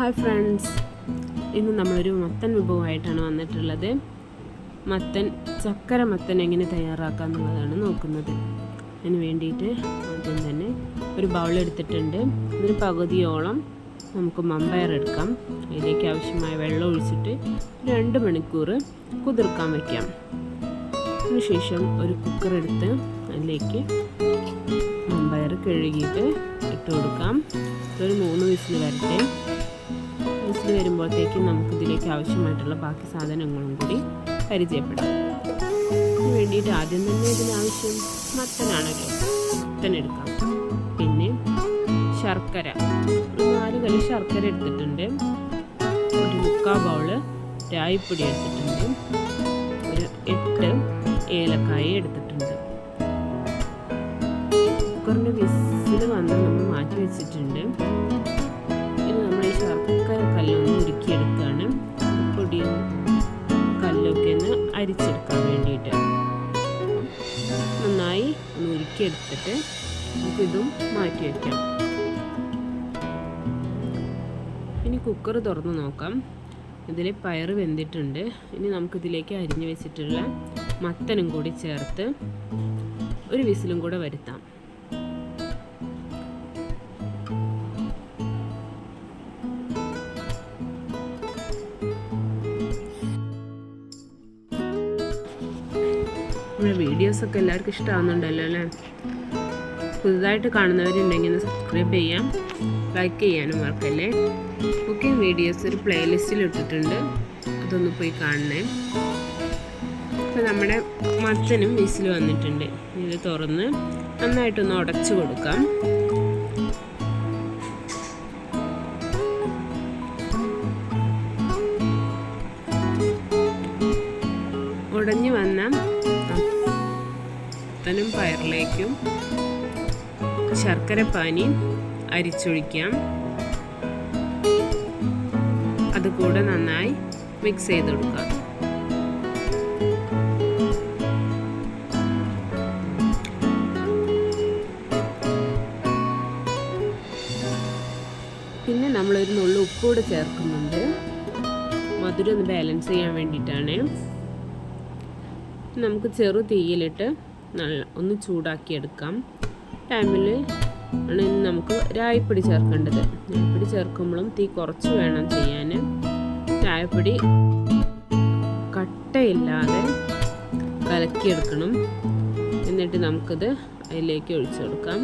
Hi friends. ഇന്ന് നമ്മളൊരു മത്തൻ വിഭവമായിട്ടാണ് വന്നിട്ടുള്ളത്. മത്തൻ ചക്കര മത്തൻ എങ്ങനെ തയ്യാറാക്കാം എന്നുള്ളതാണ് നോക്കുന്നത്. അതിന് വേണ്ടിയിട്ട് ആദ്യം തന്നെ ഒരു ബൗൾ എടുത്തിട്ടുണ്ട്. ഇതിന് പകുതിയോളം നമുക്ക് മമ്പയർ എടുക്കാം. അതിലേക്ക് ആവശ്യമായ വെള്ളം ഒഴിച്ചിട്ട് രണ്ട് മണിക്കൂർ കുതിർക്കാൻ വയ്ക്കാം അതിനുശേഷം ഒരു കുക്കർ എടുത്ത് അതിലേക്ക് മമ്പയർ കഴുകിയിട്ട് ഇട്ട് കൊടുക്കാം. ഒരു മൂന്ന് വിസിൽ വരട്ടെ. വിസിൽ വരുമ്പോഴത്തേക്കും നമുക്ക് ഇതിലേക്ക് ആവശ്യമായിട്ടുള്ള ബാക്കി സാധനങ്ങളും കൂടി പരിചയപ്പെടാം. അതിന് വേണ്ടിയിട്ട് ആദ്യം തന്നെ ഇതിനാവശ്യം മത്തനാണല്ലോ. മത്തൻ എടുക്കാം. പിന്നെ ശർക്കര. നാല് കല്ല് ശർക്കര എടുത്തിട്ടുണ്ട്. ഒരു മുക്കാ ബൗൾ രായിപ്പൊടി എടുത്തിട്ടുണ്ട്. ഒരു എട്ട് ഏലക്കായ എടുത്തിട്ടുണ്ട്. കുക്കറിന്റെ വിസിൽ വന്ന് നമ്മൾ മാറ്റി വെച്ചിട്ടുണ്ട്. ഉരുക്കിയെടുത്തിട്ട് നമുക്കിതും മാറ്റി വയ്ക്കാം. ഇനി കുക്കർ തുറന്ന് നോക്കാം. ഇതിൽ പയർ വെന്തിട്ടുണ്ട്. ഇനി നമുക്കിതിലേക്ക് അരിഞ്ഞു വെച്ചിട്ടുള്ള മത്തനും കൂടി ചേർത്ത് ഒരു വിസിലും കൂടെ വരുത്താം. നമ്മുടെ വീഡിയോസൊക്കെ എല്ലാവർക്കും ഇഷ്ടമാകുന്നുണ്ടല്ലോ അല്ലേ? പുതുതായിട്ട് കാണുന്നവരുണ്ടെങ്കിൽ സബ്സ്ക്രൈബ് ചെയ്യാം ലൈക്ക് ചെയ്യാനും മറക്കല്ലേ? കുക്കിംഗ് വീഡിയോസ് ഒരു പ്ലേലിസ്റ്റിൽ ഇട്ടിട്ടുണ്ട് അതൊന്ന് പോയി കാണണേ. അപ്പോൾ നമ്മുടെ മത്തനും വിസിൽ വന്നിട്ടുണ്ട് ഇത് തുറന്ന് നന്നായിട്ടൊന്ന് ഉടച്ചു കൊടുക്കാം. ഉടഞ്ഞു വന്ന മത്തനും പയറിലേക്കും ശർക്കര പാനി അരിച്ചൊഴിക്കാം. അതുകൂടെ നന്നായി മിക്സ് ചെയ്ത് കൊടുക്കാം പിന്നെ നമ്മളൊരു നുള്ളു ഉപ്പ് കൂടെ ചേർക്കുന്നുണ്ട്. മധുരം ഒന്ന് ബാലൻസ് ചെയ്യാൻ വേണ്ടിയിട്ടാണ്. നമുക്ക് ചെറു തീയിലിട്ട് നല്ല ഒന്ന് ചൂടാക്കിയെടുക്കാം. ടൈമിൽ ആണ് നമുക്ക് രായപ്പൊടി ചേർക്കേണ്ടത്. രായപ്പൊടി ചേർക്കുമ്പോഴും തീ കുറച്ച് വേണം ചെയ്യാൻ രായപ്പൊടി കട്ടയില്ലാതെ കലക്കിയെടുക്കണം. എന്നിട്ട് നമുക്കത് അതിലേക്ക് ഒഴിച്ചു കൊടുക്കാം.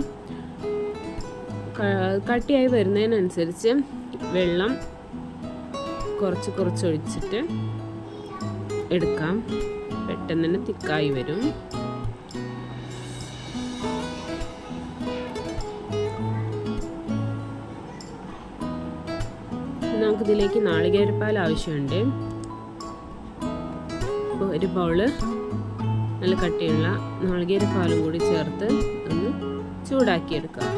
കട്ടിയായി വരുന്നതിനനുസരിച്ച് വെള്ളം കുറച്ച് കുറച്ച് ഒഴിച്ചിട്ട് എടുക്കാം. പെട്ടെന്ന് തന്നെ തിക്കായി വരും. നമുക്കിതിലേക്ക് നാളികേരപ്പാൽ ആവശ്യമുണ്ട്. അപ്പോൾ ഒരു ബൗൾ നല്ല കട്ടിയുള്ള നാളികേരപ്പാലും കൂടി ചേർത്ത് ഒന്ന് ചൂടാക്കിയെടുക്കാം.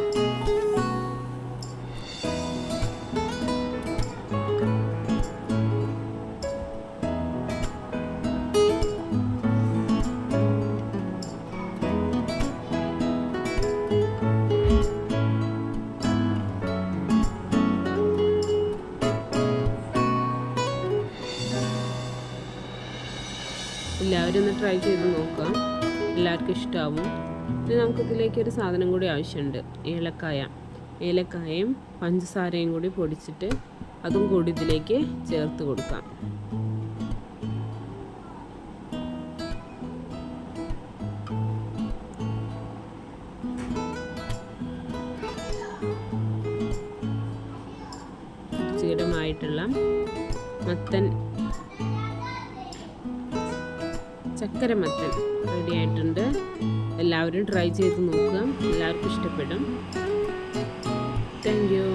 എല്ലാവരും ഒന്ന് ട്രൈ ചെയ്ത് നോക്കുക. എല്ലാവർക്കും ഇഷ്ടമാവും ഇനി നമുക്ക് ഇതിലേക്ക് ഒരു സാധനം കൂടി ആവശ്യമുണ്ട്. ഏലക്കായ. ഏലക്കായയും പഞ്ചസാരയും കൂടി പൊടിച്ചിട്ട് അതും കൂടി ഇതിലേക്ക് ചേർത്ത് കൊടുക്കാം. രുചികരമായിട്ടുള്ള മത്തൻ ചക്കര മത്തൻ റെഡി ആയിട്ടുണ്ട്. എല്ലാവരും ട്രൈ ചെയ്ത് നോക്കുക. എല്ലാവർക്കും ഇഷ്ടപ്പെടും. Thank you